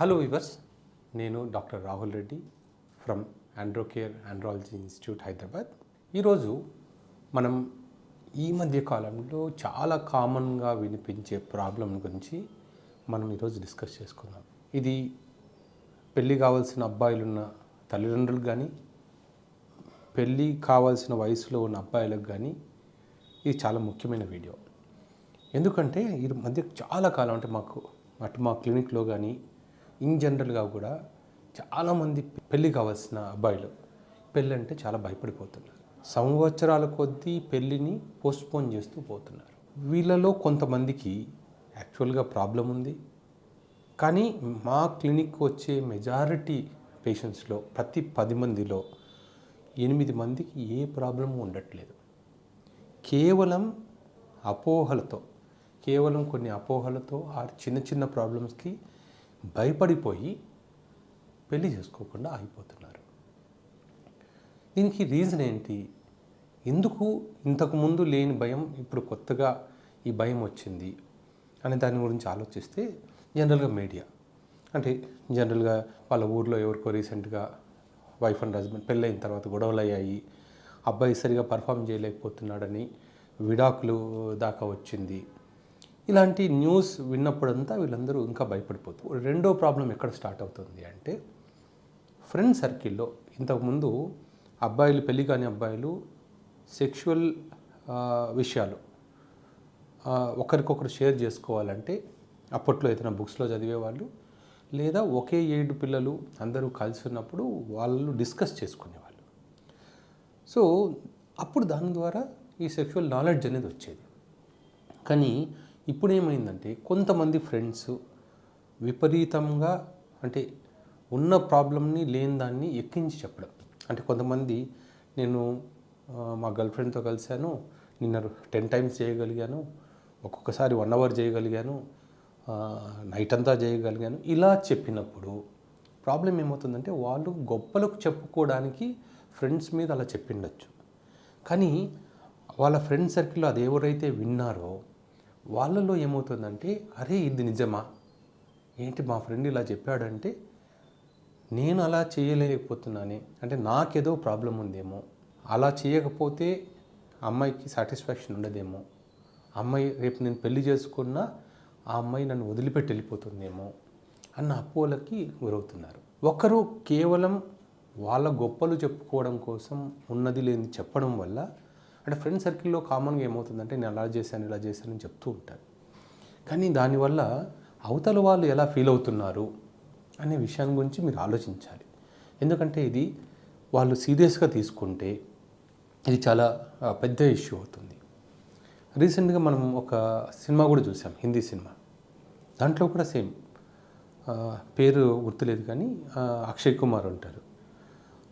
Hello viewers నేను doctor Rahul Reddy from Androcare andrology institute Hyderabad. ఈరోజు మనం ఈ మధ్య కాలంలో చాలా కామన్గా వినిపించే ప్రాబ్లం గురించి మనం ఈరోజు డిస్కస్ చేసుకుందాం. ఇది పెళ్ళి కావాల్సిన అబ్బాయిలున్న తల్లిదండ్రులకు కానీ పెళ్ళి కావాల్సిన వయసులో ఉన్న అబ్బాయిలకు కానీ ఇది చాలా ముఖ్యమైన వీడియో. ఎందుకంటే ఈ మధ్య చాలా కాలం అంటే మాకు అటు మా క్లినిక్లో కానీ ఇన్ జనరల్గా కూడా చాలామంది పెళ్ళి కావాల్సిన అబ్బాయిలు పెళ్ళి అంటే చాలా భయపడిపోతున్నారు. సంవత్సరాల కొద్దీ పెళ్ళిని పోస్ట్పోన్ చేస్తూ పోతున్నారు. వీళ్ళలో కొంతమందికి యాక్చువల్గా ప్రాబ్లం ఉంది. కానీ మా క్లినిక్ వచ్చే మెజారిటీ పేషెంట్స్లో ప్రతి పది మందిలో ఎనిమిది మందికి ఏ ప్రాబ్లము ఉండట్లేదు. కేవలం అపోహలతో కేవలం కొన్ని అపోహలతో ఆ చిన్న చిన్న ప్రాబ్లమ్స్కి భయపడిపోయి పెళ్ళి చేసుకోకుండా ఆగిపోతున్నారు. దీనికి రీజన్ ఏంటి? ఎందుకు ఇంతకుముందు లేని భయం ఇప్పుడు కొత్తగా ఈ భయం వచ్చింది? అనే దాని గురించి ఆలోచిస్తే జనరల్గా మీడియా అంటే జనరల్గా వాళ్ళ ఊర్లో ఎవరికో రీసెంట్గా వైఫ్ అండ్ హస్బెండ్ పెళ్ళైన తర్వాత గొడవలు అయ్యాయి అబ్బాయి సరిగా పర్ఫామ్ చేయలేకపోతున్నాడని విడాకులు దాకా వచ్చింది. ఇలాంటి న్యూస్ విన్నప్పుడంతా వీళ్ళందరూ ఇంకా భయపడిపోతారు రెండో ప్రాబ్లం ఎక్కడ స్టార్ట్ అవుతుంది అంటే ఫ్రెండ్ సర్కిల్లో ఇంతకుముందు అబ్బాయిలు పెళ్ళి కాని అబ్బాయిలు సెక్షువల్ విషయాలు ఒకరికొకరు షేర్ చేసుకోవాలంటే అప్పట్లో ఏదైనా బుక్స్లో చదివేవాళ్ళు లేదా ఒకే ఏడు పిల్లలు అందరూ కలిసి ఉన్నప్పుడు వాళ్ళు డిస్కస్ చేసుకునేవాళ్ళు. సో అప్పుడు దాని ద్వారా ఈ సెక్షువల్ నాలెడ్జ్ అనేది వచ్చేది. కానీ ఇప్పుడు ఏమైందంటే కొంతమంది ఫ్రెండ్స్ విపరీతంగా అంటే ఉన్న ప్రాబ్లమ్ని లేని దాన్ని ఎక్కించి చెప్పడం. అంటే కొంతమంది నేను మా గర్ల్ ఫ్రెండ్తో కలిశాను నిన్న టెన్ టైమ్స్ చేయగలిగాను ఒక్కొక్కసారి వన్ అవర్ చేయగలిగాను నైట్ అంతా చేయగలిగాను. ఇలా చెప్పినప్పుడు ప్రాబ్లం ఏమవుతుందంటే వాళ్ళు గొప్పలకు చెప్పుకోవడానికి ఫ్రెండ్స్ మీద అలా చెప్పిండొచ్చు. కానీ వాళ్ళ ఫ్రెండ్ సర్కిల్లో అది ఎవరైతే విన్నారో వాళ్ళలో ఏమవుతుందంటే అరే ఇది నిజమా? ఏంటి మా ఫ్రెండ్ ఇలా చెప్పాడంటే నేను అలా చేయలేకపోతున్నానే. అంటే నాకేదో ప్రాబ్లం ఉందేమో. అలా చేయకపోతే అమ్మాయికి సాటిస్ఫాక్షన్ ఉండదేమో. అమ్మాయి రేపు నేను పెళ్ళి చేసుకున్నా ఆ అమ్మాయి నన్ను వదిలిపెట్టి వెళ్ళిపోతుందేమో అన్న అపోలకి గురవుతున్నారు. ఒకరు కేవలం వాళ్ళ గొప్పలు చెప్పుకోవడం కోసం ఉన్నది లేని చెప్పడం వల్ల అంటే ఫ్రెండ్ సర్కిల్లో కామన్గా ఏమవుతుందంటే నేను అలా చేశాను ఇలా చేశాను అని చెప్తూ ఉంటాను కానీ దానివల్ల అవతల వాళ్ళు ఎలా ఫీల్ అవుతున్నారు అనే విషయాన్ని గురించి మీరు ఆలోచించాలి. ఎందుకంటే ఇది వాళ్ళు సీరియస్గా తీసుకుంటే ఇది చాలా పెద్ద ఇష్యూ అవుతుంది. రీసెంట్గా మనం ఒక సినిమా కూడా చూసాం హిందీ సినిమా. దాంట్లో కూడా సేమ్ పేరు గుర్తులేదు కానీ అక్షయ్ కుమార్ ఉంటారు.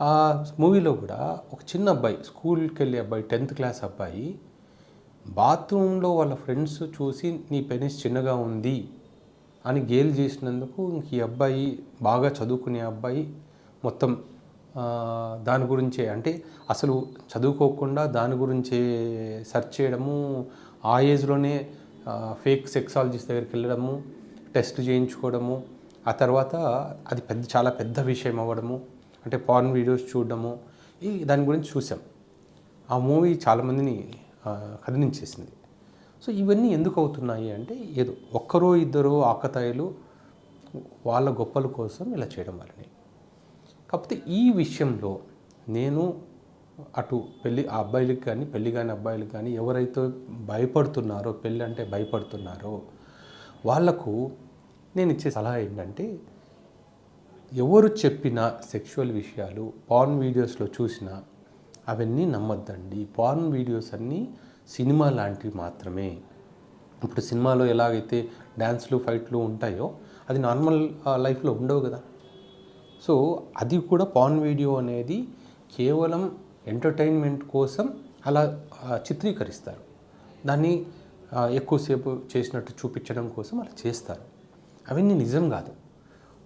ఆ మూవీలో కూడా ఒక చిన్న అబ్బాయి స్కూల్కి వెళ్ళే అబ్బాయి టెన్త్ క్లాస్ అబ్బాయి బాత్రూంలో వాళ్ళ ఫ్రెండ్స్ చూసి నీ పెనిస్ చిన్నగా ఉంది అని గేల్ చేసినందుకు ఇంక ఈ అబ్బాయి బాగా చదువుకునే అబ్బాయి మొత్తం దాని గురించే అంటే అసలు చదువుకోకుండా దాని గురించే సెర్చ్ చేయడము ఆ ఏజ్లోనే ఫేక్ సెక్సాలజిస్ట్ దగ్గరికి వెళ్ళడము టెస్ట్ చేయించుకోవడము ఆ తర్వాత అది పెద్ద చాలా పెద్ద విషయం అవ్వడము అంటే పార్న్ వీడియోస్ చూడడము ఈ దాని గురించి చూసాం. ఆ మూవీ చాలామందిని కదిలించేసింది. సో ఇవన్నీ ఎందుకు అవుతున్నాయి అంటే ఏదో ఒక్కరో ఇద్దరు ఆకతాయిలు వాళ్ళ గొప్పల కోసం ఇలా చేయడం వల్లనే. కాకపోతే ఈ విషయంలో నేను అటు పెళ్ళి ఆ అబ్బాయిలకి కానీ పెళ్ళి కాని అబ్బాయిలకు కానీ ఎవరైతే భయపడుతున్నారో పెళ్ళి అంటే భయపడుతున్నారో వాళ్ళకు నేను ఇచ్చే సలహా ఏంటంటే ఎవరు చెప్పిన సెక్షువల్ విషయాలు పార్న్ వీడియోస్లో చూసినా అవన్నీ నమ్మొద్దండి. పార్న్ వీడియోస్ అన్నీ సినిమా లాంటివి మాత్రమే. ఇప్పుడు సినిమాలో ఎలాగైతే డ్యాన్స్లు ఫైట్లు ఉంటాయో అది నార్మల్ లైఫ్లో ఉండవు కదా. సో అది కూడా పాన్ వీడియో అనేది కేవలం ఎంటర్టైన్మెంట్ కోసం అలా చిత్రీకరిస్తారు. దాన్ని ఎక్కువసేపు చేసినట్టు చూపించడం కోసం అలా చేస్తారు. అవన్నీ నిజం కాదు.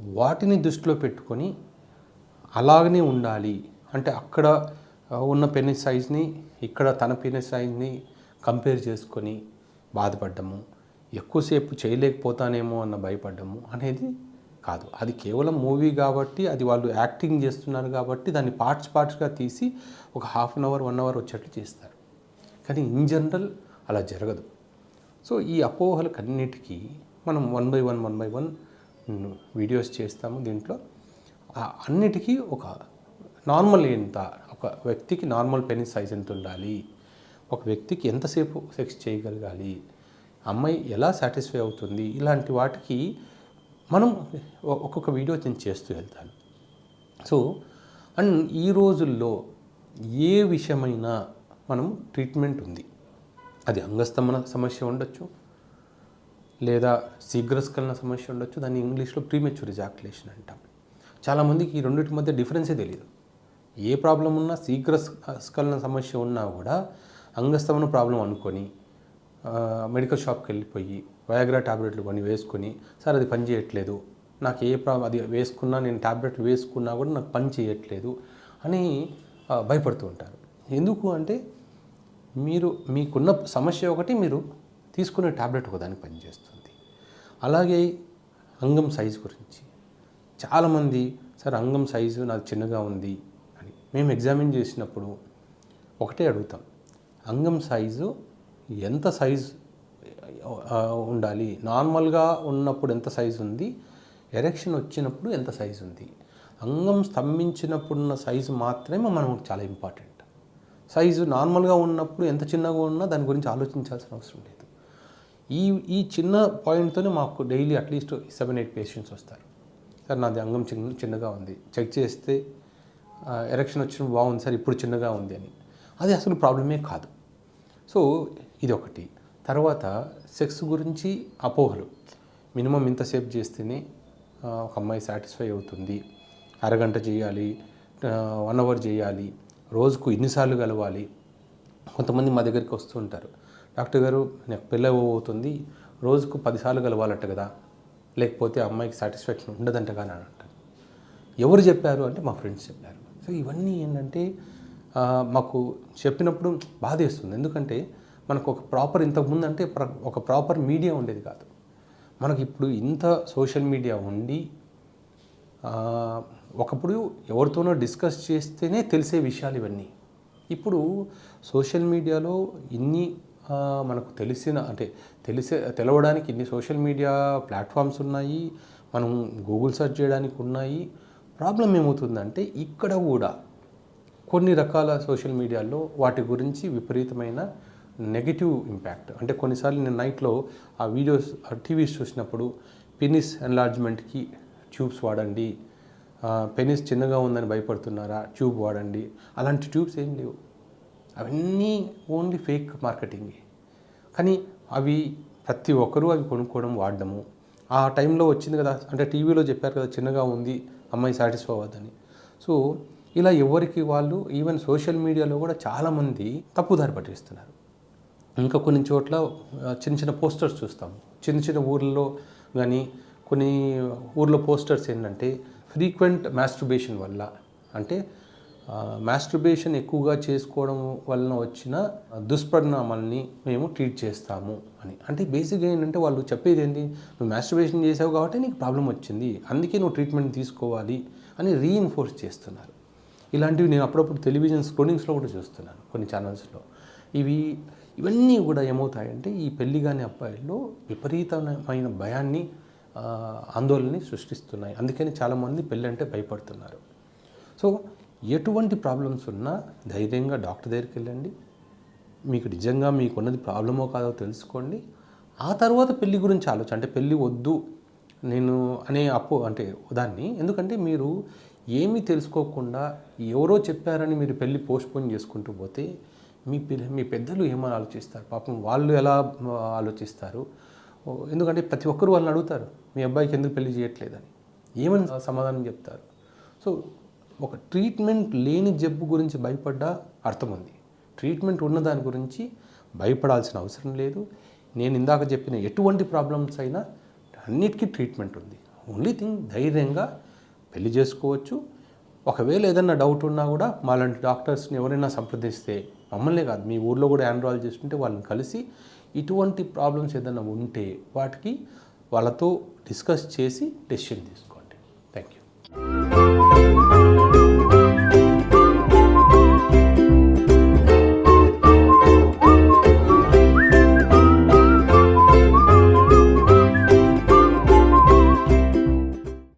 వాటిని దృష్టిలో పెట్టుకొని అలాగనే ఉండాలి. అంటే అక్కడ ఉన్న పెనిస్ సైజ్ని ఇక్కడ తన పెనిస్ సైజ్ని కంపేర్ చేసుకొని బాధపడ్డము ఎక్కువసేపు చేయలేకపోతానేమో అన్న భయపడ్డము అనేది కాదు. అది కేవలం మూవీ కాబట్టి అది వాళ్ళు యాక్టింగ్ చేస్తున్నారు కాబట్టి దాన్ని పార్ట్స్ పార్ట్స్గా తీసి ఒక half an hour one hour వచ్చేట్లు చేస్తారు. కానీ ఇన్ జనరల్ అలా జరగదు. సో ఈ అపోహలకన్నిటికీ మనం one by one one by one videos చేస్తాము దీంట్లో. అన్నిటికీ ఒక నార్మల్ ఎంత ఒక వ్యక్తికి నార్మల్ పెనిస్ సైజ్ ఎంత ఉండాలి ఒక వ్యక్తికి ఎంతసేపు సెక్స్ చేయగలగాలి అమ్మాయి ఎలా సాటిస్ఫై అవుతుంది ఇలాంటి వాటికి మనం ఒ- ఒక్కొక్క వీడియో నేను చేస్తూ వెళ్తాను. సో అండ్ ఈ రోజుల్లో ఏ విషయమైనా మనం ట్రీట్మెంట్ ఉంది. అది అంగస్తమన సమస్య ఉండొచ్చు లేదా శీఘ్రస్కలన సమస్య ఉండొచ్చు దాన్ని ఇంగ్లీష్లో ప్రీమెచ్యూర్ జాక్యులేషన్ అంటాం. చాలామందికి ఈ రెండింటి మధ్య డిఫరెన్సే తెలియదు ఏ ప్రాబ్లం ఉన్నా శీఘ్ర స్కలన సమస్య ఉన్నా కూడా అంగస్తమన ప్రాబ్లం అనుకొని మెడికల్ షాప్కి వెళ్ళిపోయి వయాగ్రా టాబ్లెట్లు కొన్ని వేసుకొని సార్ అది పని చేయట్లేదు. నాకు ఏ ప్రాబ్లం అది వేసుకున్నా నేను టాబ్లెట్లు వేసుకున్నా కూడా నాకు పని చేయట్లేదు అని భయపడుతూ ఉంటారు. ఎందుకు అంటే మీరు మీకున్న సమస్య ఒకటి మీరు తీసుకునే టాబ్లెట్ ఒకదానికి పనిచేస్తుంది. అలాగే అంగం సైజు గురించి. చాలామంది సార్ అంగం సైజు నాకు చిన్నగా ఉంది అని. మేము ఎగ్జామిన్ చేసినప్పుడు ఒకటే అడుగుతాం అంగం సైజు ఎంత సైజు ఉండాలి? నార్మల్గా ఉన్నప్పుడు ఎంత సైజు ఉంది? ఎరెక్షన్ వచ్చినప్పుడు ఎంత సైజు ఉంది? అంగం స్తంభించినప్పుడున్న సైజు మాత్రమే మనకు చాలా ఇంపార్టెంట్. సైజు నార్మల్గా ఉన్నప్పుడు ఎంత చిన్నగా ఉన్నా దాని గురించి ఆలోచించాల్సిన అవసరం లేదు. ఈ ఈ చిన్న పాయింట్తోనే మాకు daily at least seven eight patients వస్తారు. సార్ నాది అంగం చిన్న చిన్నగా ఉంది. చెక్ చేస్తే ఎరెక్షన్ వచ్చిన బాగుంది సార్ ఇప్పుడు చిన్నగా ఉంది అని. అది అసలు ప్రాబ్లమే కాదు. సో ఇది ఒకటి. తర్వాత సెక్స్ గురించి అపోహలు. మినిమం ఇంతసేపు చేస్తేనే ఒక అమ్మాయి సాటిస్ఫై అవుతుంది. అరగంట చేయాలి వన్ అవర్ చేయాలి. రోజుకు ఎన్నిసార్లు కలవాలి. కొంతమంది మా దగ్గరికి వస్తూ ఉంటారు. డాక్టర్ గారు నాకు పెళ్ళి అవుతుంది రోజుకు పదిసార్లు కలవాలట కదా. లేకపోతే అమ్మాయికి సాటిస్ఫాక్షన్ ఉండదంట కానీ అని అంటారు. ఎవరు చెప్పారు అంటే మా ఫ్రెండ్స్ చెప్పారు. సో ఇవన్నీ ఏంటంటే మాకు చెప్పినప్పుడు బాధేస్తుంది ఎందుకంటే మనకు ఒక ప్రాపర్ ఇంతకుముందు అంటే ప్ర- ఒక ప్రాపర్ మీడియా ఉండేది కాదు. మనకి ఇప్పుడు ఇంత సోషల్ మీడియా ఉండి ఒకప్పుడు ఎవరితోనో డిస్కస్ చేస్తేనే తెలిసే విషయాలు ఇవన్నీ. ఇప్పుడు సోషల్ మీడియాలో ఇన్ని మనకు తెలిసిన అంటే తెలిసే తెలవడానికి ఇన్ని సోషల్ మీడియా ప్లాట్ఫామ్స్ ఉన్నాయి మనం గూగుల్ సెర్చ్ చేయడానికి ఉన్నాయి. ప్రాబ్లం ఏమవుతుందంటే ఇక్కడ కూడా కొన్ని రకాల సోషల్ మీడియాలో వాటి గురించి విపరీతమైన నెగిటివ్ ఇంపాక్ట్. అంటే కొన్నిసార్లు నేను నైట్లో ఆ వీడియోస్ ఆ టీవీస్ చూసినప్పుడు పెనిస్ ఎన్లార్జ్మెంట్కి ట్యూబ్స్ వాడండి పెనిస్ చిన్నగా ఉందని భయపడుతున్నారా ట్యూబ్ వాడండి. అలాంటి ట్యూబ్స్ ఏం లేవు. అవన్నీ ఓన్లీ ఫేక్ మార్కెటింగ్. కానీ అవి ప్రతి ఒక్కరూ అవి కొనుక్కోవడం వాడడము. ఆ టైంలో వచ్చింది కదా అంటే టీవీలో చెప్పారు కదా చిన్నగా ఉంది అమ్మాయి సాటిస్ఫై అవ్వద్దని. సో ఇలా ఎవరికి వాళ్ళు ఈవెన్ సోషల్ మీడియాలో కూడా చాలామంది తప్పుదారి పట్టిస్తున్నారు. ఇంకా కొన్ని చోట్ల చిన్న చిన్న పోస్టర్స్ చూస్తాము చిన్న చిన్న ఊర్లలో కానీ కొన్ని ఊర్లో పోస్టర్స్ ఏంటంటే ఫ్రీక్వెంట్ మాస్టర్బేషన్ వల్ల అంటే మాస్టర్బేషన్ ఎక్కువగా చేసుకోవడం వలన వచ్చిన దుష్పరిణామాలని మేము ట్రీట్ చేస్తాము అని. అంటే బేసిక్గా ఏంటంటే వాళ్ళు చెప్పేది ఏంటి? నువ్వు మాస్టర్బేషన్ చేసావు కాబట్టి నీకు ప్రాబ్లం వచ్చింది. అందుకే నువ్వు ట్రీట్మెంట్ తీసుకోవాలి అని రీఇన్ఫోర్స్ చేస్తున్నారు. ఇలాంటివి నేను అప్పుడప్పుడు టెలివిజన్ స్క్రోనింగ్స్లో కూడా చూస్తున్నాను కొన్ని ఛానల్స్లో ఇవి ఇవన్నీ కూడా ఏమవుతాయంటే ఈ పెళ్ళి కాని అబ్బాయిల్లో విపరీతమైన భయాన్ని ఆందోళనని సృష్టిస్తున్నాయి. అందుకని చాలామంది పెళ్ళి అంటే భయపడుతున్నారు. సో ఎటువంటి ప్రాబ్లమ్స్ ఉన్నా ధైర్యంగా డాక్టర్ దగ్గరికి వెళ్ళండి. మీకు నిజంగా మీకున్నది ప్రాబ్లమో కాదో తెలుసుకోండి. ఆ తర్వాత పెళ్ళి గురించి ఆలోచన అంటే పెళ్ళి వద్దు నేను అనే అప్పు అంటే దాన్ని ఎందుకంటే మీరు ఏమీ తెలుసుకోకుండా ఎవరో చెప్పారని మీరు పెళ్ళి పోస్ట్పోన్ చేసుకుంటూ పోతే మీ పిల్ల మీ పెద్దలు ఏమని ఆలోచిస్తారు? పాపం వాళ్ళు ఎలా ఆలోచిస్తారు? ఎందుకంటే ప్రతి ఒక్కరు వాళ్ళని అడుగుతారు మీ అబ్బాయికి ఎందుకు పెళ్ళి చేయట్లేదని? ఏమని సమాధానం చెప్తారు? సో ఒక ట్రీట్మెంట్ లేని జబ్బు గురించి భయపడ్డా అర్థం ఉంది ట్రీట్మెంట్ ఉన్న దాని గురించి భయపడాల్సిన అవసరం లేదు. నేను ఇందాక చెప్పిన ఎటువంటి ప్రాబ్లమ్స్ అయినా అన్నిటికీ ట్రీట్మెంట్ ఉంది. ఓన్లీ థింగ్ ధైర్యంగా పెళ్ళి చేసుకోవచ్చు. ఒకవేళ ఏదైనా డౌట్ ఉన్నా కూడా మాలాంటి డాక్టర్స్ని ఎవరైనా సంప్రదిస్తే మమ్మల్నే కాదు మీ ఊర్లో కూడా ఆండ్రాలజిస్ట్ ఉంటే వాళ్ళని కలిసి ఇటువంటి ప్రాబ్లమ్స్ ఏదైనా ఉంటే వాటికి వాళ్ళతో డిస్కస్ చేసి డెసిషన్ యూ